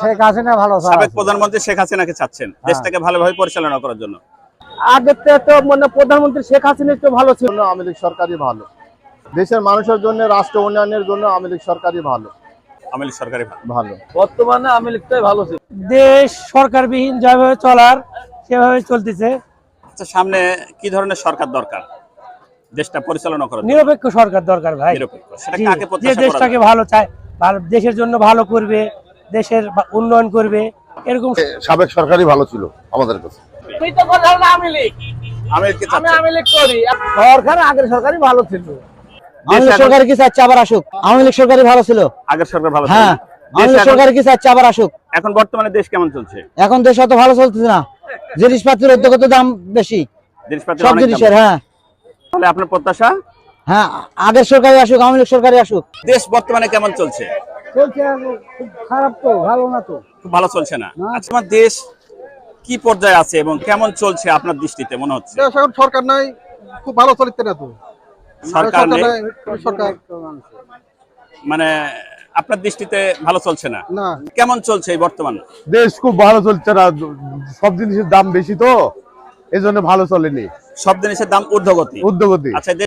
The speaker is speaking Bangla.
শেখ হাসিনা ভালো সাবেক প্রধানমন্ত্রী শেখ হাসিনাকে চাচ্ছেন? দেশটাকে ভালোভাবে পরিচালনা করার জন্য। আগে তো মানে প্রধানমন্ত্রী শেখ হাসিনা একটু ভালো ছিল। আওয়ামী লীগ সরকারই ভালো। দেশের মানুষের জন্য রাষ্ট্র উন্নয়নের জন্য আওয়ামী লীগ সরকারই ভালো। আওয়ামী লীগ সরকারি ভালো। ভালো। বর্তমানে আওয়ামী লীগটাই ভালো ছিল। দেশ সরকারবিহীন যেভাবে চলার সেভাবে চলতেছে। আচ্ছা সামনে কি ধরনের সরকার দরকার? দেশটা পরিচালনা করার নিরপেক্ষ সরকার দরকার ভাই। নিরপেক্ষ। সেটা জি, কাকে যে দেশটাকে ভালো চায় দেশের জন্য ভালো করবে দেশের উন্নয়ন করবে এরকম সাবেক সরকারই ভালো ছিল আমাদের কাছে। আমি কি চাচ্ছেন? সরকার আগের সরকারই ভালো ছিল। দেশ সরকার কি চাচ্ছে আবার আসুক? আওয়ামী লীগ সরকারই ভালো ছিল। আগের সরকার ভালো হ্যাঁ আওয়ামী এখন- সরকার কি চাচ্ছে আবার আসুক? এখন বর্তমানে দেশ কেমন চলছে? এখন দেশ অত ভালো চলতেছে না। জিনিসপাতির উদ্যোগত দাম বেশি। সব জিনিসের হ্যাঁ। তাহলে আপনার প্রত্যাশা? হ্যাঁ আগের সরকারি আসুক আওয়ামী লীগ সরকারই আসুক। দেশ বর্তমানে কেমন চলছে? চলছে খুব খারাপ তো ভালো না তো। খুব ভালো চলছে না। আচ্ছা আমার দেশ কি পর্যায়ে আছে এবং কেমন চলছে আপনার দৃষ্টিতে মনে হচ্ছে? এখন সরকার নাই খুব ভালো চলিতে না তো। সরকার নেই? সরকার। মানে আপনার দৃষ্টিতে ভালো চলছে না? না। কেমন চলছে বর্তমান? দেশ খুব ভালো চলছে না সব জিনিসের দাম বেশি তো এই জন্য ভালো চলেনি। সব জিনিসের দাম ঊর্ধ্বগতি। উদ্যোগতি আচ্ছা